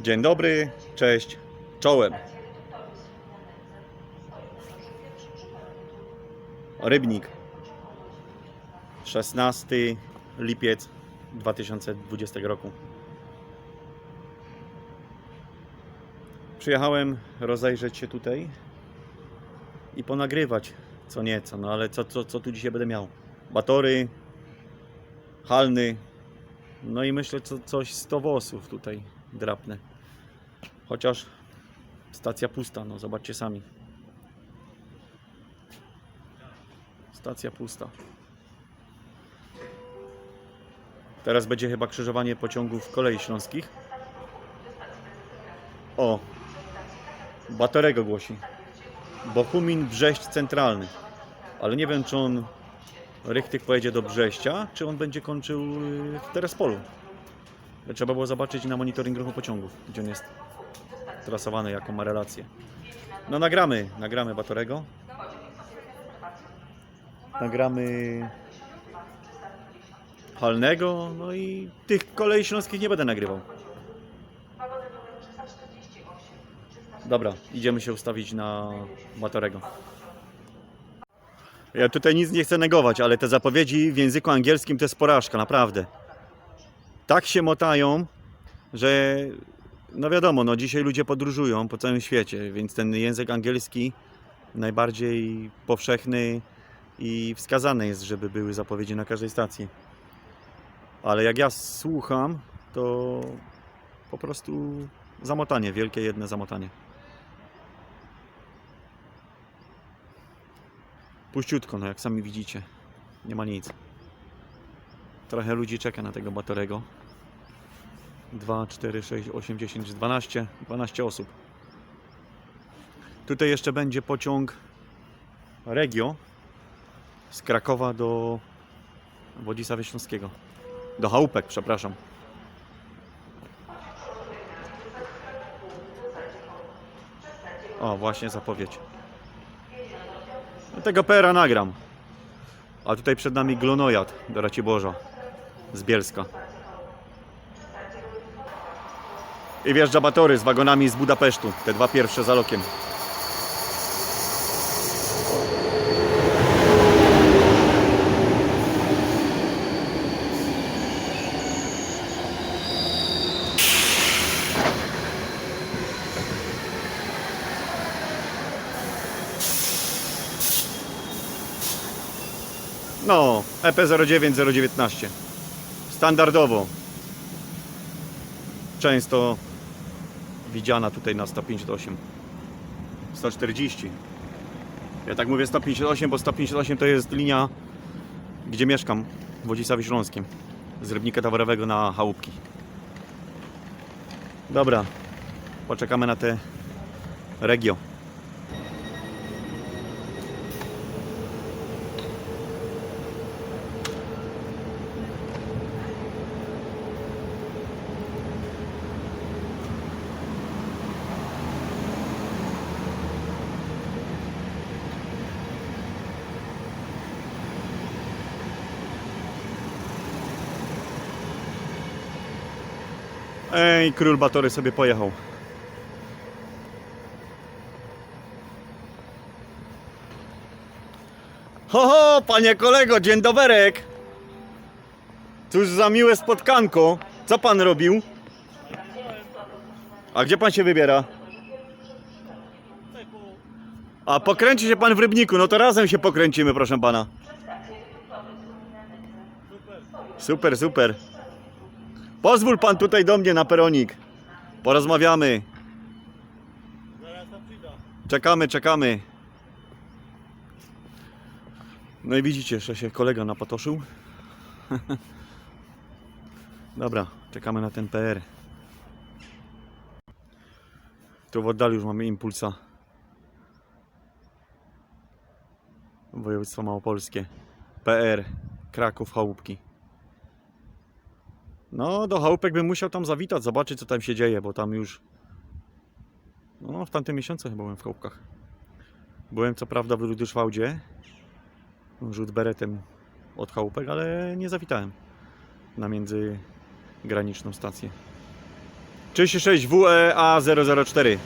Dzień dobry, cześć, czołem. Rybnik. 16 lipiec 2020 roku. Przyjechałem rozejrzeć się tutaj i ponagrywać co nieco, no ale co, co, co tu dzisiaj będę miał? Batory, halny, no i myślę co, coś z towosów tutaj drapnę. Chociaż stacja pusta, no zobaczcie sami. Stacja pusta. Teraz będzie chyba krzyżowanie pociągów kolei śląskich. O! Batorego głosi. Bochumin Brześć Centralny. Ale nie wiem, czy on Rychtyk pojedzie do Brześcia, czy on będzie kończył y, w Terespolu. Trzeba było zobaczyć na monitoring ruchu pociągów, gdzie on jest trasowany, jaką ma relację. No nagramy, nagramy Batorego. Nagramy Halnego, no i tych kolei śląskich nie będę nagrywał. Dobra, idziemy się ustawić na Batorego. Ja tutaj nic nie chcę negować, ale te zapowiedzi w języku angielskim to jest porażka, naprawdę. Tak się motają, że no wiadomo, no dzisiaj ludzie podróżują po całym świecie, więc ten język angielski najbardziej powszechny i wskazany jest, żeby były zapowiedzi na każdej stacji. Ale jak ja słucham, to po prostu zamotanie, wielkie jedno zamotanie. Puściutko, no jak sami widzicie. Nie ma nic. Trochę ludzi czeka na tego Batorego. 2, 4, 6, 8, 10, 12. 12 osób. Tutaj jeszcze będzie pociąg Regio z Krakowa do Władysława Śląskiego. Do Chałupek, przepraszam. O, właśnie zapowiedź. No Tego pera nagram. A tutaj przed nami Glonojad do Raciborza z Bielska. I wjeżdża Batory z wagonami z Budapesztu. Te dwa pierwsze za lokiem. No, EP09019. Standardowo. Często widziana tutaj na 158. 140. Ja tak mówię 158, bo 158 to jest linia, gdzie mieszkam w Wodzisławie Śląskim. Z Rybnika Towarowego na Chałupki. Dobra, poczekamy na te regio. Ej, król Batory sobie pojechał. Ho, ho, panie kolego, dzień doberek. Cóż za miłe spotkanko. Co pan robił? A gdzie pan się wybiera? A pokręci się pan w Rybniku, no to razem się pokręcimy, proszę pana. Super, super. Pozwól pan tutaj do mnie na peronik. Porozmawiamy. Czekamy, czekamy. No i widzicie, że się kolega napatoszył. Dobra, czekamy na ten PR. Tu w oddali już mamy impulsa. Województwo Małopolskie. PR. Kraków, Chałupki. No, do chałupek bym musiał tam zawitać, zobaczyć co tam się dzieje, bo tam już... No, w tamtym miesiącu chyba byłem w chałupkach. Byłem co prawda w Rudyszwałdzie, rzut beretem od chałupek, ale nie zawitałem na międzygraniczną stację. 36 WEA004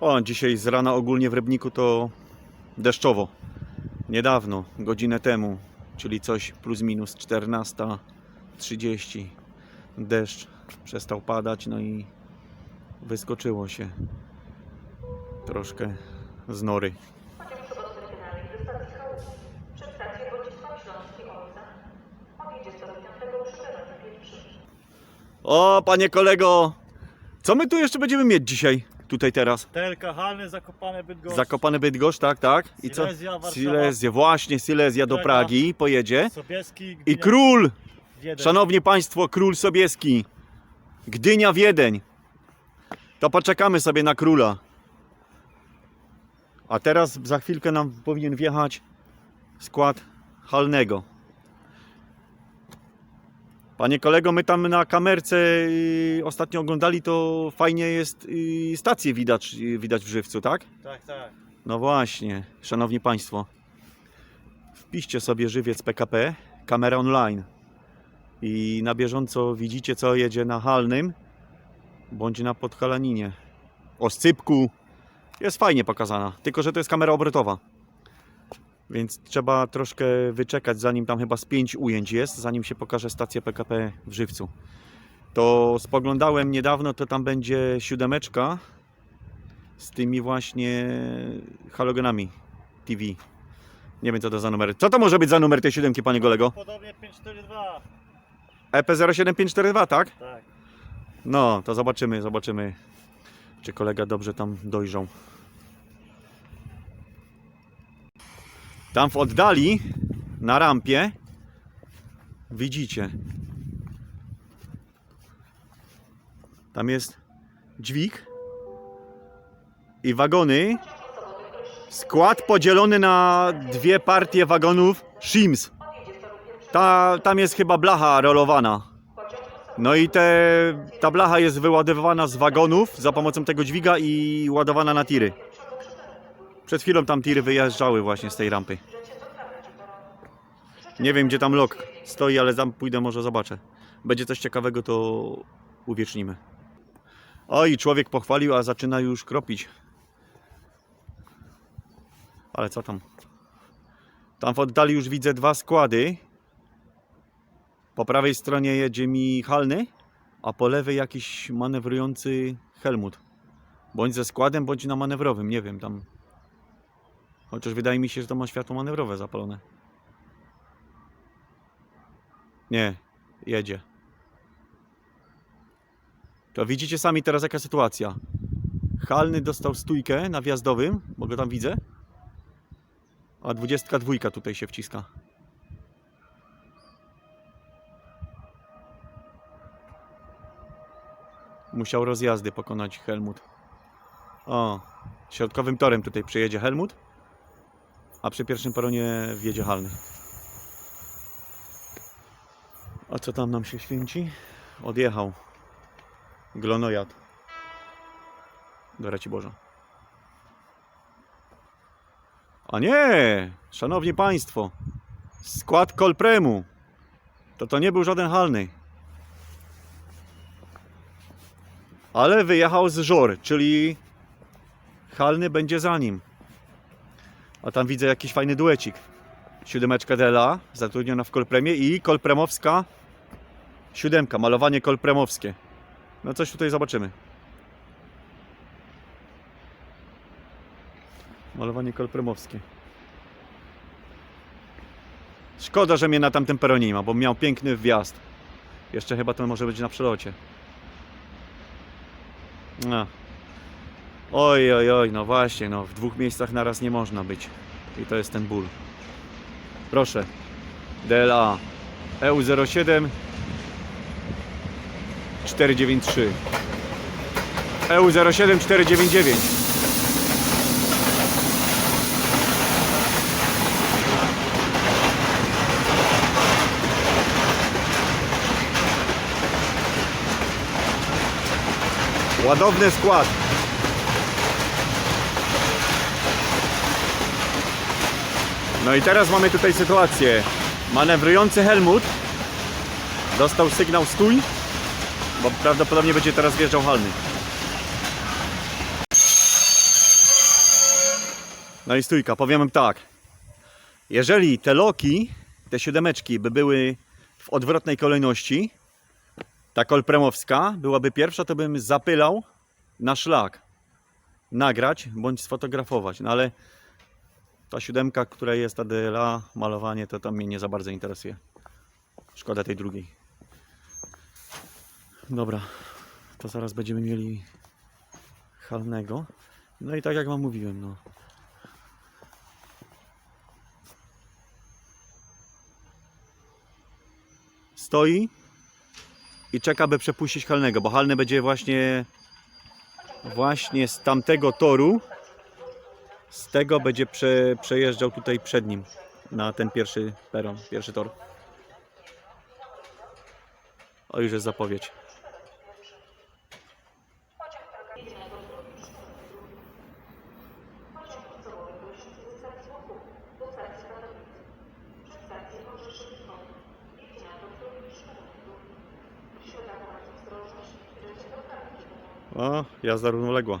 O, dzisiaj z rana ogólnie w Rybniku to deszczowo. Niedawno, godzinę temu, czyli coś plus minus 14.30. Deszcz przestał padać, no i wyskoczyło się troszkę z nory. Pociąg sobotny finalny do stacji Chałup. Przed stacją Wodzisław Śląski Olza. Odjedzie 105 przyszedł pierwszy. O, panie kolego, co my tu jeszcze będziemy mieć dzisiaj, tutaj teraz? TLK Halny, Zakopane Bydgoszcz, Zakopany Bydgoszcz, tak, tak? I co? Silesia, Warszawa. Silezja, właśnie, Silezja do Praga. Pragi pojedzie. Sobieski, I Gdynia, król, Wiedeń. szanowni państwo, król Sobieski. Gdynia, Wiedeń. To poczekamy sobie na króla. A teraz za chwilkę nam powinien wjechać skład halnego. Panie kolego, my tam na kamerce y, ostatnio oglądali, to fajnie jest y, stację widać, y, widać w żywcu, tak? Tak, tak. No właśnie, szanowni państwo. Wpiszcie sobie żywiec PKP, kamera online. I na bieżąco widzicie, co jedzie na halnym bądź na podhalaninie. O scypku. Jest fajnie pokazana, tylko że to jest kamera obrotowa. Więc trzeba troszkę wyczekać, zanim tam chyba z pięć ujęć jest, zanim się pokaże stacja PKP w żywcu. To spoglądałem niedawno, to tam będzie siódemeczka z tymi właśnie halogenami TV. Nie wiem co to za numer. Co to może być za numer tej siódemki, panie kolego? Podobnie 542. E EP07542, tak? Tak. No, to zobaczymy, zobaczymy, czy kolega dobrze tam dojrzał. Tam w oddali, na rampie, widzicie, tam jest dźwig i wagony. Skład podzielony na dwie partie wagonów Shims. Ta, tam jest chyba blacha rolowana. No i te, ta blacha jest wyładowywana z wagonów za pomocą tego dźwiga i ładowana na tiry. Przed chwilą tam tiry wyjeżdżały właśnie z tej rampy. Nie wiem gdzie tam lok stoi, ale tam pójdę może zobaczę. Będzie coś ciekawego to uwiecznimy. Oj, człowiek pochwalił, a zaczyna już kropić. Ale co tam? Tam w oddali już widzę dwa składy. Po prawej stronie jedzie mi Halny, a po lewej jakiś manewrujący Helmut. Bądź ze składem, bądź na manewrowym, nie wiem tam. Chociaż wydaje mi się, że to ma światło manewrowe zapalone. Nie, jedzie. To widzicie sami teraz jaka sytuacja. Halny dostał stójkę na wjazdowym, bo go tam widzę. A 22 tutaj się wciska. Musiał rozjazdy pokonać Helmut. O, środkowym torem tutaj przyjedzie Helmut, a przy pierwszym peronie wjedzie Halny. A co tam nam się święci? Odjechał. Glonojad. Do Raci Boża. A nie! Szanowni Państwo, skład Kolpremu. To to nie był żaden halny. Ale wyjechał z Żor, czyli halny będzie za nim. A tam widzę jakiś fajny duecik. Siódemeczka Dela, zatrudniona w Kolpremie i kolpremowska siódemka, malowanie kolpremowskie. No coś tutaj zobaczymy. Malowanie kolpremowskie. Szkoda, że mnie na tamtym peronie nie ma, bo miał piękny wjazd. Jeszcze chyba to może być na przelocie. No. Oj, oj, oj, no właśnie, no w dwóch miejscach naraz nie można być. I to jest ten ból. Proszę. DLA EU07 493 EU07 499 Ładowny skład. No i teraz mamy tutaj sytuację. Manewrujący Helmut dostał sygnał stój, bo prawdopodobnie będzie teraz wjeżdżał halny. No i stójka, powiem tak. Jeżeli te loki, te siódemeczki by były w odwrotnej kolejności, ta kolpremowska byłaby pierwsza, to bym zapylał na szlak. Nagrać bądź sfotografować. No ale ta siódemka, która jest ADLA, malowanie, to tam mnie nie za bardzo interesuje. Szkoda tej drugiej. Dobra, to zaraz będziemy mieli halnego. No i tak jak Wam mówiłem, no. Stoi i czeka, by przepuścić halnego, bo halny będzie właśnie właśnie z tamtego toru z tego będzie prze, przejeżdżał tutaj przed nim na ten pierwszy peron, pierwszy tor. O, już jest zapowiedź. O, jazda równoległa.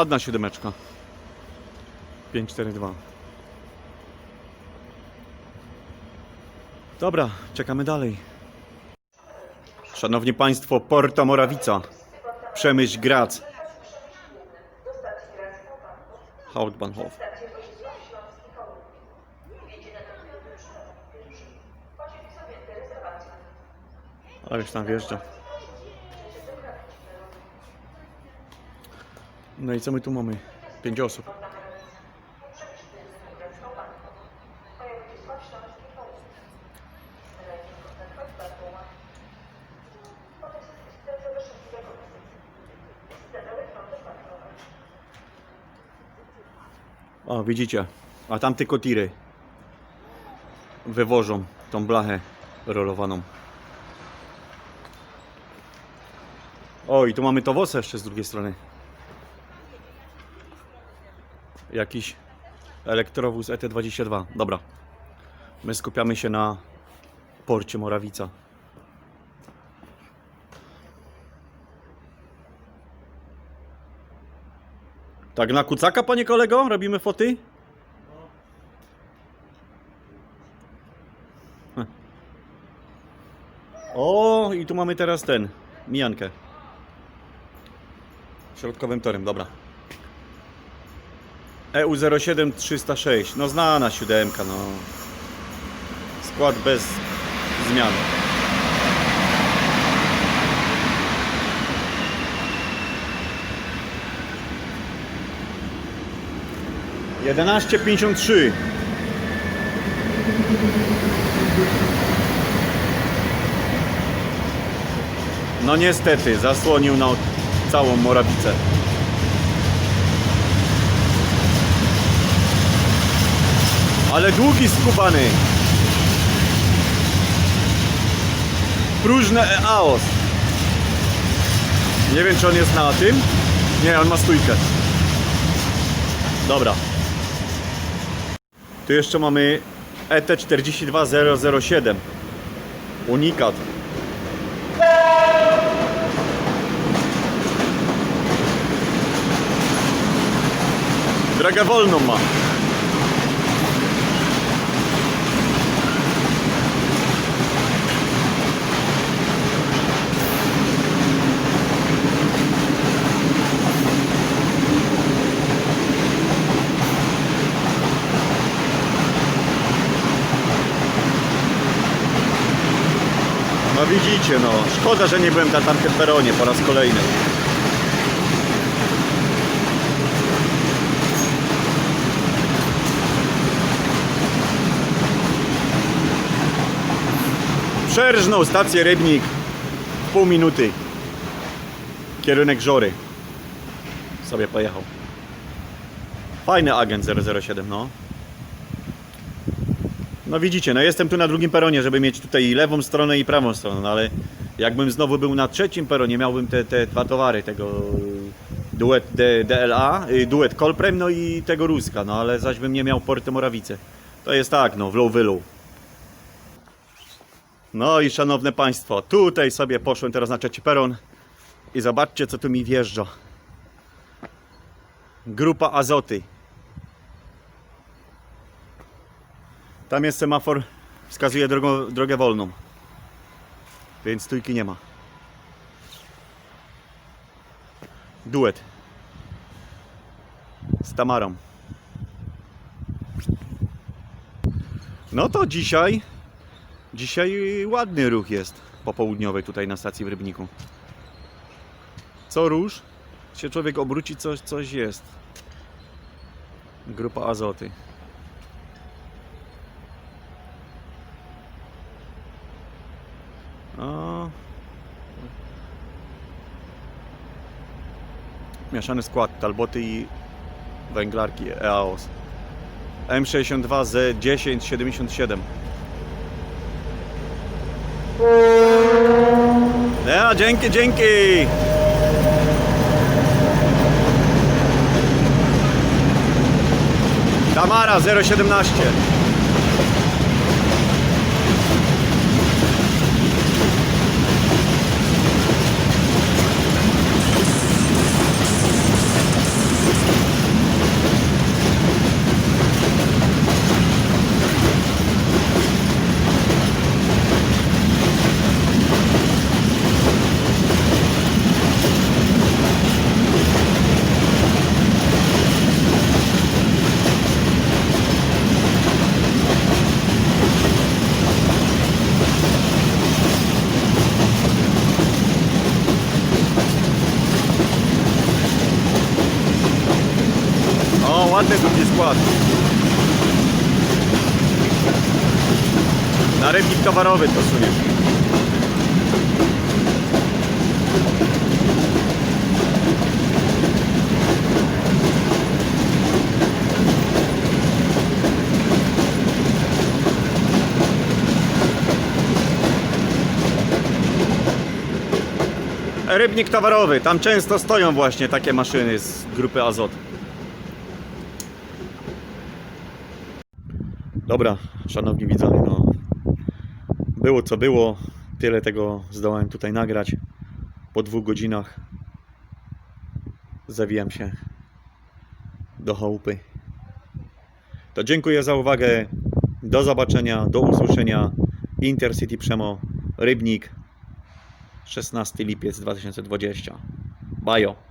ładna siódemeczka. 542. Dobra, czekamy dalej. Szanowni Państwo, Porta Morawica, Przemyśl Grac, Hauptbahnhof. A już tam wjeżdża. No i co my tu mamy? Pięć osób. O, widzicie. A tam tylko wywożą tą blachę rolowaną. O, i tu mamy to wosę jeszcze z drugiej strony. Jakiś elektrowóz ET22. Dobra. My skupiamy się na porcie Morawica. Tak na kucaka, panie kolego? Robimy foty? O, i tu mamy teraz ten, mijankę. Środkowym torem, dobra. E EU07 306. No znana siódemka, no. Skład bez zmian. Jedenaście pięćdziesiąt trzy. No niestety, zasłonił na całą Morawicę. Ale długi skubany. Próżne EAOS. Nie wiem, czy on jest na tym. Nie, on ma stójkę. Dobra. Tu jeszcze mamy E ET42007. Unikat. Drogę wolną ma. Widzicie, no. Szkoda, że nie byłem na tamtym peronie po raz kolejny. Przerżnął stację Rybnik pół minuty. Kierunek Żory. Sobie pojechał. Fajny agent 007, no. No widzicie, no jestem tu na drugim peronie, żeby mieć tutaj i lewą stronę i prawą stronę, no ale jakbym znowu był na trzecim peronie, miałbym te, te dwa towary, tego duet D, DLA, y, duet Colprem, no i tego Ruska, no ale zaś bym nie miał Porty Morawice. To jest tak, no, w low wylu. No i szanowne państwo, tutaj sobie poszłem teraz na trzeci peron i zobaczcie co tu mi wjeżdża. Grupa Azoty. Tam jest semafor, wskazuje drogą, drogę wolną. Więc stójki nie ma. Duet. Z Tamarą. No to dzisiaj, dzisiaj ładny ruch jest popołudniowy tutaj na stacji w Rybniku. Co róż się człowiek obróci, coś, coś jest. Grupa Azoty. Mieszany skład Talboty i węglarki EAOS. M62 z 1077. Ja, dzięki, dzięki! Tamara 017. O, ładny drugi skład. Na rybnik towarowy to sunie. Rybnik towarowy, tam często stoją właśnie takie maszyny z grupy Azot. Dobra, szanowni widzowie, no było co było, tyle tego zdołałem tutaj nagrać. Po dwóch godzinach zawijam się do chałupy. To dziękuję za uwagę. Do zobaczenia, do usłyszenia. Intercity Przemo Rybnik 16 lipiec 2020. Bajo.